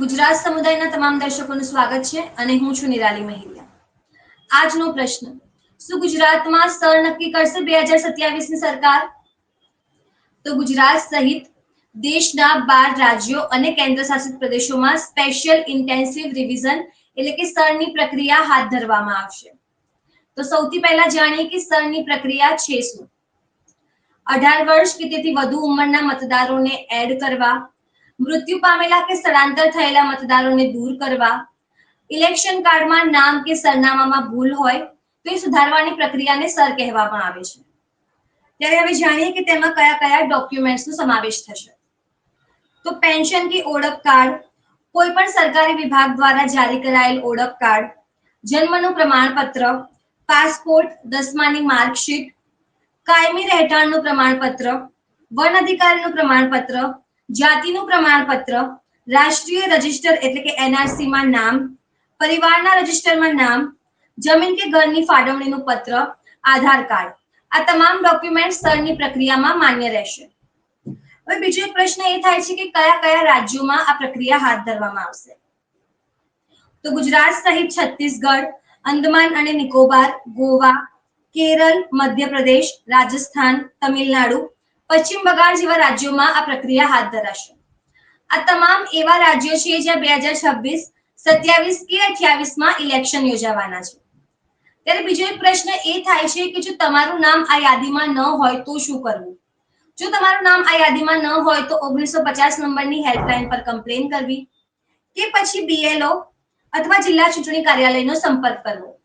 ગુજરાત સમુદાયના તમામ દર્શકોનું સ્વાગત છે અને હું છું નિરાલી મહિલા આજનો પ્રશ્ન, શું ગુજરાતમાં સ્થળ નક્કી કરશે બે હજાર સત્યાવીસની સરકાર? તો ગુજરાત સહિત દેશના બાર રાજ્યો અને કેન્દ્ર શાસિત પ્રદેશોમાં સ્પેશિયલ ઇન્ટેન્સિવ રિવિઝન એટલે કે સ્તરની પ્રક્રિયા હાથ ધરવામાં આવશે. તો સૌથી પહેલા જાણીએ કે સ્તરની પ્રક્રિયા છે શું? અઢાર વર્ષ કે તેથી વધુ ઉંમરના મતદારોને એડ કરવા મૃત્યુ પામેલા કે સ્થળાંતર થયેલા મતદારોને દૂર કરવા ઇલેક્શન કાર્ડમાં નામ કે સરનામામાં ભૂલ હોય તો એ સુધારવાની પ્રક્રિયાને સર કહેવામાં આવે છે. ત્યારે હવે જાણીએ કે તેમાં કયા કયા ડોક્યુમેન્ટ્સનો સમાવેશ થશે. તો પેન્શન કે ઓળખ કાર્ડ કોઈ પણ સરકારી વિભાગ દ્વારા જારી કરાયેલ ઓળખ કાર્ડ જન્મનું પ્રમાણપત્ર, પાસપોર્ટ, દસમાની માર્કશીટ, કાયમી રહેઠાણનું પ્રમાણપત્ર, વન અધિકારીનું પ્રમાણપત્ર જાતિનું પ્રમાણપત્ર, રાષ્ટ્રીય રજિસ્ટર એટલે કે એનઆરસી માં નામ, પરિવારના રજિસ્ટરમાં નામ, જમીન કે ઘરની ફાળવણીનું પત્ર, આધાર કાર્ડ. આ તમામ ડોક્યુમેન્ટ સ્તરની પ્રક્રિયામાં માન્ય રહેશે. હવે બીજો એક પ્રશ્ન એ થાય છે કે કયા કયા રાજ્યોમાં આ પ્રક્રિયા હાથ ધરવામાં આવશે? તો ગુજરાત સહિત છત્તીસગઢ, અંદમાન અને નિકોબાર, ગોવા, કેરળ, મધ્યપ્રદેશ, રાજસ્થાન, તમિલનાડુ પશ્ચિમ બંગાળ જેવા રાજ્યોમાં આ પ્રક્રિયા હાથ ધરાશે. આ તમામ એવા રાજ્યો છે જ્યાં બે હજાર છવ્વીસ, સત્યાવીસ કે અઠ્યાવીસમાં ઇલેક્શન યોજાવાના છે. ત્યારે બીજો એક પ્રશ્ન એ થાય છે કે જો તમારું નામ આ યાદીમાં ન હોય તો શું કરવું? જો તમારું નામ આ યાદીમાં ન હોય તો ઓગણીસો પચાસ નંબરની હેલ્પલાઇન પર કમ્પ્લેન કરવી કે પછી બીએલઓ અથવા જિલ્લા ચૂંટણી કાર્યાલયનો સંપર્ક કરવો?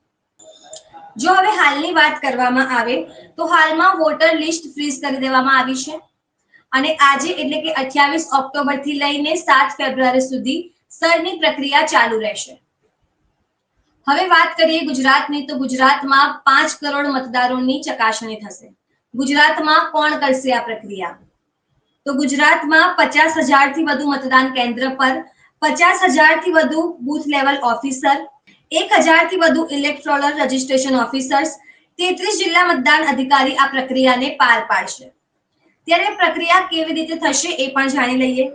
જો હવે હાલની વાત કરવામાં આવે, તો હાલમાં વોટર લિસ્ટ ફ્રીઝ કરી દેવામાં આવી છે. અને આજે એટલે કે અઠ્યાવીસ ઓક્ટોબરથી લઈને સાત ફેબ્રુઆરી સુધી સરની પ્રક્રિયા ચાલુ રહેશે. હવે વાત કરીએ ગુજરાતની, તો ગુજરાતમાં પાંચ કરોડ મતદારોની ચકાસણી થશે. ગુજરાતમાં કોણ કરશે આ પ્રક્રિયા? તો ગુજરાતમાં પચાસ હજારથી વધુ મતદાન કેન્દ્ર પર, પચાસ હજારથી વધુ બૂથ લેવલ ઓફિસર એક હજારથી વધુ ઇલેક્ટ્રોલર રજીસ્ટ્રેશન ઓફિસર્સ તેત્રીસ જિલ્લા મતદાન અધિકારી આ પ્રક્રિયાને પાર પાડશે. ત્યારે પ્રક્રિયા કેવી રીતે થશે એ પણ જાણી લઈએ.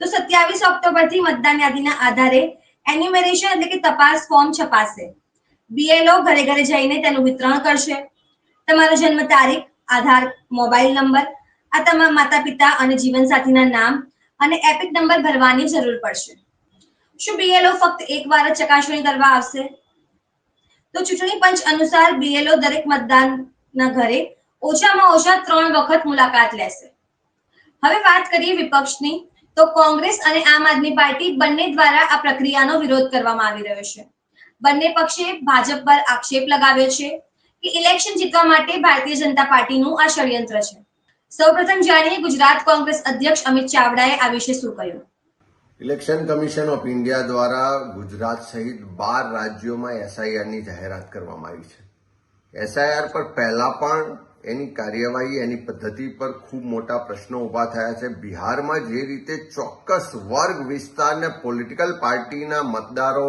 તો સત્યાવીસ ઓક્ટોબરથી મતદાન યાદીના આધારે એન્યુમેરેશન એટલે કે તપાસ ફોર્મ છપાશે. બીએલઓ ઘરે ઘરે જઈને તેનું વિતરણ કરશે. તમારો જન્મ તારીખ, આધાર, મોબાઈલ નંબર, આ તમામ માતા પિતા અને જીવનસાથીના નામ અને એપિક નંબર ભરવાની જરૂર પડશે. શું બીએલઓ ફક્ત એકવાર જ ચકાસણી કરવા આવશે? તો ચૂંટણી પંચ અનુસાર બીએલઓ દરેક મતદાનના ઘરે ઓછામાં ઓછા ત્રણ વખત મુલાકાત લેશે. હવે વાત કરીએ વિપક્ષની. તો કોંગ્રેસ અને આમ આદમી પાર્ટી બંને દ્વારા આ પ્રક્રિયાનો વિરોધ કરવામાં આવી રહ્યો છે. બંને પક્ષે ભાજપ પર આક્ષેપ લગાવ્યો છે કે ઇલેક્શન જીતવા માટે ભારતીય જનતા પાર્ટીનું આ ષડયંત્ર છે. સૌપ્રથમ જાણીએ ગુજરાત કોંગ્રેસ અધ્યક્ષ અમિત ચાવડાએ આ વિશે શું કહ્યું? ઇલેક્શન કમિશન ઓફ ઇન્ડિયા દ્વારા ગુજરાત સહિત બાર રાજ્યોમાં એસઆઈઆરની જાહેરાત કરવામાં આવી છે. એસઆઈઆર પર પહેલા પણ એની કાર્યવાહી, એની પદ્ધતિ પર ખૂબ મોટા પ્રશ્નો ઊભા થયા છે. બિહારમાં જે રીતે ચોક્કસ વર્ગ વિસ્તારને પોલિટિકલ પાર્ટીના મતદારો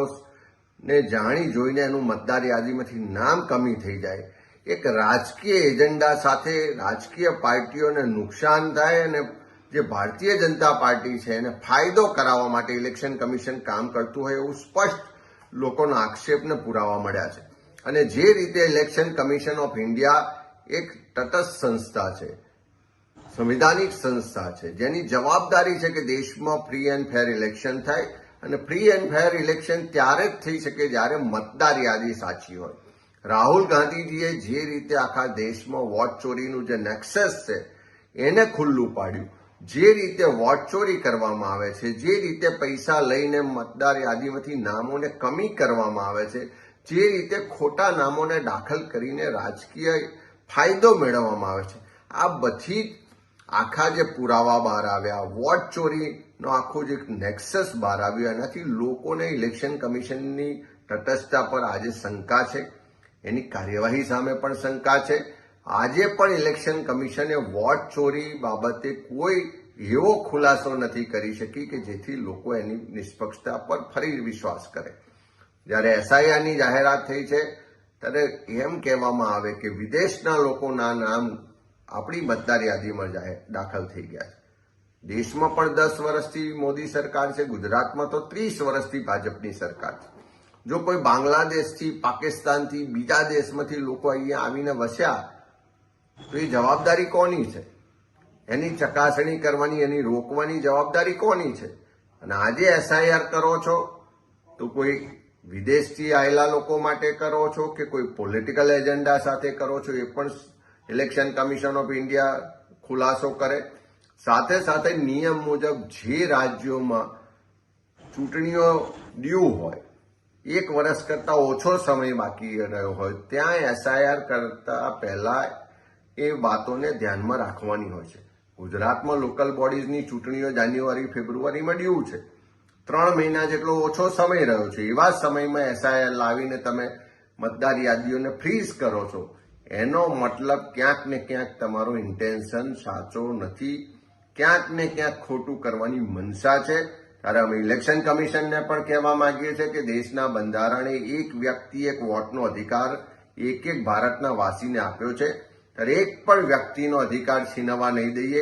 ને જાણી જોઈને એનું મતદાર યાદીમાંથી નામ કમી થઈ જાય. એક રાજકીય એજન્ડા સાથે રાજકીય પાર્ટીઓને નુકસાન થાય અને જે ભારતીય જનતા પાર્ટી છે એને ફાયદો કરાવવા માટે ઇલેક્શન કમિશન કામ કરતું હોય એવું સ્પષ્ટ લોકોના આક્ષેપને પુરાવા મળ્યા છે. અને જે રીતે ઇલેક્શન કમિશન ઓફ ઇન્ડિયા એક તટસ્થ સંસ્થા છે, સંવિધાનિક સંસ્થા છે, જેની જવાબદારી છે કે દેશમાં ફ્રી એન્ડ ફેર ઇલેક્શન થાય અને ફ્રી એન્ડ ફેર ઇલેક્શન ત્યારે જ થઈ શકે જ્યારે મતદાર યાદી સાચી હોય. રાહુલ ગાંધીજીએ જે રીતે આખા દેશમાં વોટ ચોરીનું જે નેક્સસ છે, એને ખુલ્લું પાડ્યું. જે રીતે વોટ ચોરી કરવામાં આવે છે, જે રીતે પૈસા લઈને મતદાર યાદીમાંથી નામોને કમી કરવામાં આવે છે, જે રીતે ખોટા નામોને દાખલ કરીને રાજકીય ફાયદો મેળવવામાં આવે છે. આ બધી આખા જે પુરાવા બહાર આવ્યા વોટ ચોરીનો આખો જે નેક્સસ બહાર આવ્યો, એનાથી લોકોને ઇલેક્શન કમિશનની તટસ્થતા પર આજે શંકા છે. એની કાર્યવાહી સામે પણ શંકા છે. આજે પણ ઇલેક્શન કમિશને વોટ ચોરી બાબતે કોઈ એવો ખુલાસો નથી કરી શકી કે જેથી લોકો એની નિષ્પક્ષતા પર ફરી વિશ્વાસ કરે. જ્યારે એસઆઈઆરની જાહેરાત થઈ છે, ત્યારે એમ કહેવામાં આવે કે વિદેશના લોકોના નામ આપણી મતદાર યાદીમાં જાહેર દાખલ થઈ ગયા છે. દેશમાં પણ દસ વર્ષથી મોદી સરકાર છે, ગુજરાતમાં તો ત્રીસ વર્ષથી ભાજપની સરકાર છે. જો કોઈ બાંગ્લાદેશથી, પાકિસ્તાનથી, બીજા દેશમાંથી લોકો અહીંયા આવીને વસ્યા તો એ જવાબદારી કોની છે? એની ચકાસણી કરવાની, એની રોકવાની જવાબદારી કોની છે? અને આજે એસઆઈઆર કરો છો, તો કોઈ વિદેશથી આવેલા લોકો માટે કરો છો કે કોઈ પોલિટિકલ એજન્ડા સાથે કરો છો, એ પણ ઇલેક્શન કમિશન ઓફ ઇન્ડિયા ખુલાસો કરે? સાથે સાથે નિયમ મુજબ જે રાજ્યોમાં ચૂંટણીઓ ડ્યુ હોય, એક વર્ષ કરતા ઓછો સમય બાકી રહ્યો હોય, ત્યાં એસઆઈઆર કરતા પહેલા એ વાતોને ધ્યાનમાં રાખવાની હોય છે. ગુજરાતમાં લોકલ બોડીઝની ચૂંટણીઓ જાન્યુઆરી, ફેબ્રુઆરીમાં ડ્યુ છે. ત્રણ મહિના જેટલો ઓછો સમય રહ્યો છે. એવા સમયમાં એસઆઈઆર લાવીને તમે મતદાર યાદીઓને ફ્રીઝ કરો છો. એનો મતલબ ક્યાંક ને ક્યાંક તમારો ઇન્ટેન્શન સાચો નથી. ક્યાંક ને ક્યાંક ખોટું કરવાની મનસા છે. ત્યારે અમે ઇલેક્શન કમિશનને પણ કહેવા માંગીએ છીએ કે દેશના બંધારણે એક વ્યક્તિ એક વોટનો અધિકાર, એક એક ભારતના વાસીને આપ્યો છે. ત્યારે એક પણ વ્યક્તિનો અધિકાર છીનવવા નહીં દઈએ,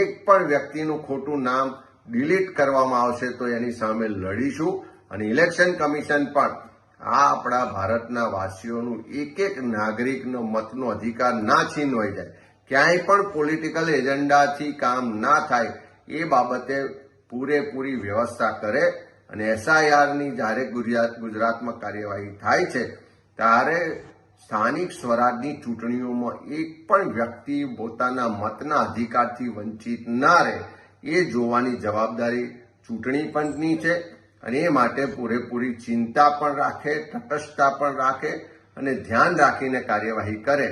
એક પણ વ્યક્તિનું ખોટું નામ ડિલીટ કરવામાં આવશે તો એની સામે લડીશું અને ઇલેક્શન કમિશન પણ આ આપણા ભારતના વાસીઓનું એક એક નાગરિકનો મતનો અધિકાર ના છીનવાઈ જાય. ક્યાંય પણ પોલિટિકલ એજન્ડાથી કામ ના થાય એ બાબતે પૂરેપૂરી વ્યવસ્થા કરે અને એસઆઈઆરની જ્યારે ગુજરાત ગુજરાતમાં કાર્યવાહી થાય છે, ત્યારે સ્થાનિક સ્વરાજની ચૂંટણીઓમાં એક પણ વ્યક્તિ પોતાના મતના અધિકારથી વંચિત ના રહે એ જોવાની જવાબદારી ચૂંટણી પંચની છે અને એ માટે પૂરેપૂરી ચિંતા પણ રાખે, તટસ્થતા પણ રાખે અને ધ્યાન રાખીને કાર્યવાહી કરે.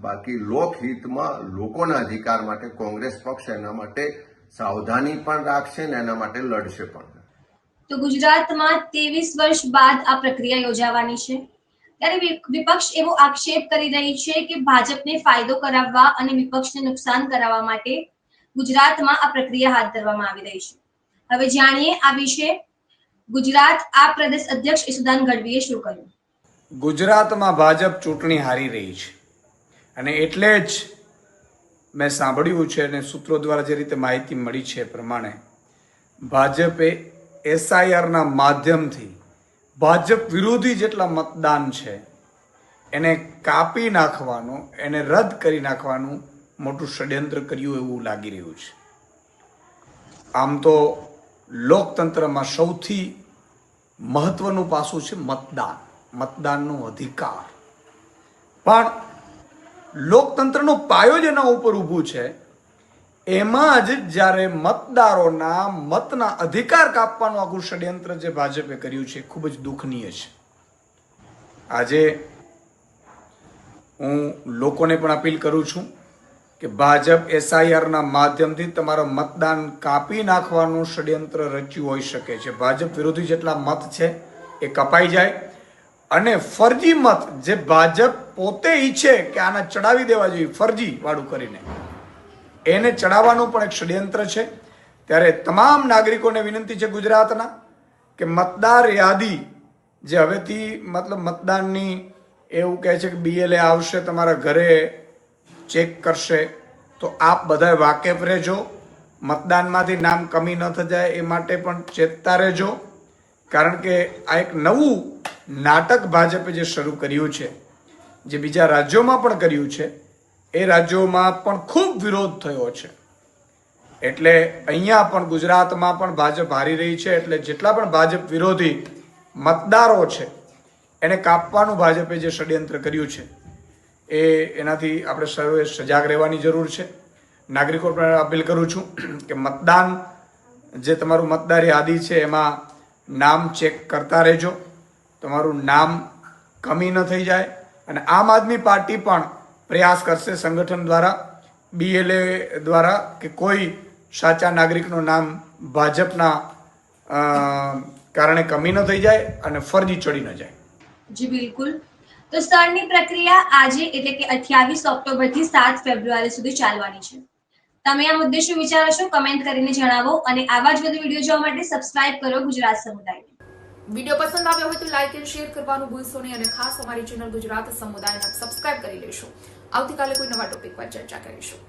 બાકી લોકહિતમાં લોકોના અધિકાર માટે કોંગ્રેસ પક્ષ એના માટે સાવધાની પણ રાખશે ને એના માટે લડશે પણ. તો ગુજરાતમાં ત્રેવીસ વર્ષ બાદ આ પ્રક્રિયા યોજાવાની છે? ત્યારે વિપક્ષ એવો આક્ષેપ કરી રહી છે કે ભાજપને ફાયદો કરાવવા અને વિપક્ષને નુકસાન કરાવવા માટે ગુજરાતમાં આ પ્રક્રિયા હાથ ધરવામાં આવી રહી છે. હવે જાણીએ આ વિશે. ગુજરાત આ પ્રદેશ અધ્યક્ષ ઈસુદાન ગઢવીએ શું કર્યું ગુજરાતમાં ભાજપ ચૂંટણી હારી રહી છે. અને એટલે જ મેં સાંભળ્યું છે અને સૂત્રો દ્વારા જે રીતે માહિતી મળી છે પ્રમાણે, ભાજપે એસઆઈઆરના માધ્યમથી ભાજપ વિરોધી જેટલા મતદાન છે, એને કાપી નાખવાનું, એને રદ કરી નાખવાનું મોટું ષડયંત્ર કર્યું એવું લાગી રહ્યું છે. આમ તો લોકતંત્રમાં સૌથી મહત્વનું પાસું છે મતદાન, મતદાનનો અધિકાર. પણ લોકતંત્રનો પાયો જ એના ઉપર ઊભું છે એમાં જ જ્યારે મતદારોના મતના અધિકાર કાપવાનું આખું ષડયંત્ર જે ભાજપે કર્યું છે ખૂબ જ દુઃખનીય છે. આજે હું લોકોને પણ અપીલ કરું છું કે ભાજપ એસઆઈઆરના માધ્યમથી તમારા મતદાન કાપી નાખવાનું ષડયંત્ર રચ્યું હોઈ શકે છે. ભાજપ વિરોધી જેટલા મત છે, એ કપાઈ જાય અને ફરજી મત જે ભાજપ પોતે ઈચ્છે કે આને ચડાવી દેવા જોઈએ, ફરજી વાળું કરીને. એને ચડાવવાનું પણ એક ષડયંત્ર છે. ત્યારે તમામ નાગરિકોને વિનંતી છે ગુજરાતના કે મતદાર યાદી જે હવેથી મતલબ મતદાનની એવું કહે છે કે બીએલએ આવશે, તમારા ઘરે ચેક કરશે, તો આપ બધા વાકેફ રહેજો. મતદાનમાંથી નામ કમી ન થઈ જાય એ માટે પણ ચેતતા રહેજો. કારણ કે આ એક નવું નાટક ભાજપે જે શરૂ કર્યું છે, જે બીજા રાજ્યોમાં પણ કર્યું છે એ રાજ્યોમાં પણ ખૂબ વિરોધ થયો છે. એટલે અહીંયા પણ ગુજરાતમાં પણ ભાજપ હારી રહી છે, એટલે જેટલા પણ ભાજપ વિરોધી મતદારો છે, એને કાપવાનું ભાજપે જે ષડયંત્ર કર્યું છે, એ એનાથી આપણે સર્વે સજાગ રહેવાની જરૂર છે. નાગરિકો પણ અપીલ કરું છું કે મતદાન જે તમારું મતદારી યાદી છે, એમાં નામ ચેક કરતા રહેજો. તમારું નામ કમી ન થઈ જાય. અને આમ આદમી પાર્ટી પણ પ્રયાસ કરશે સંગઠન દ્વારા બીએલએ દ્વારા કે કોઈ સાચા નાગરિકનું નામ ભાજપના અ, કારણે કમી ન થઈ જાય અને ફરજી ચડી ન જાય. જી બિલકુલ. તો સ્થળની પ્રક્રિયા આજે એટલે કે અઠ્યાવીસ ઓક્ટોબરથી સાત ફેબ્રુઆરી સુધી ચાલવાની છે. તમે આ મુદ્દે શું વિચારો છો કમેન્ટ કરીને જણાવો અને આવા જ વધુ વીડિયો જોવા માટે સબસ્ક્રાઇબ કરો ગુજરાત સમુદાય વીડિયો પસંદ આવ્યો હોય તો લાઇક એન્ડ શેર કરવાનું ભૂલશો નહીં અને ખાસ અમારી ચેનલ ગુજરાત સમુદાયને સબસ્ક્રાઇબ કરી લેશો. આવતીકાલે કોઈ નવા ટોપિક પર ચર્ચા કરીશું.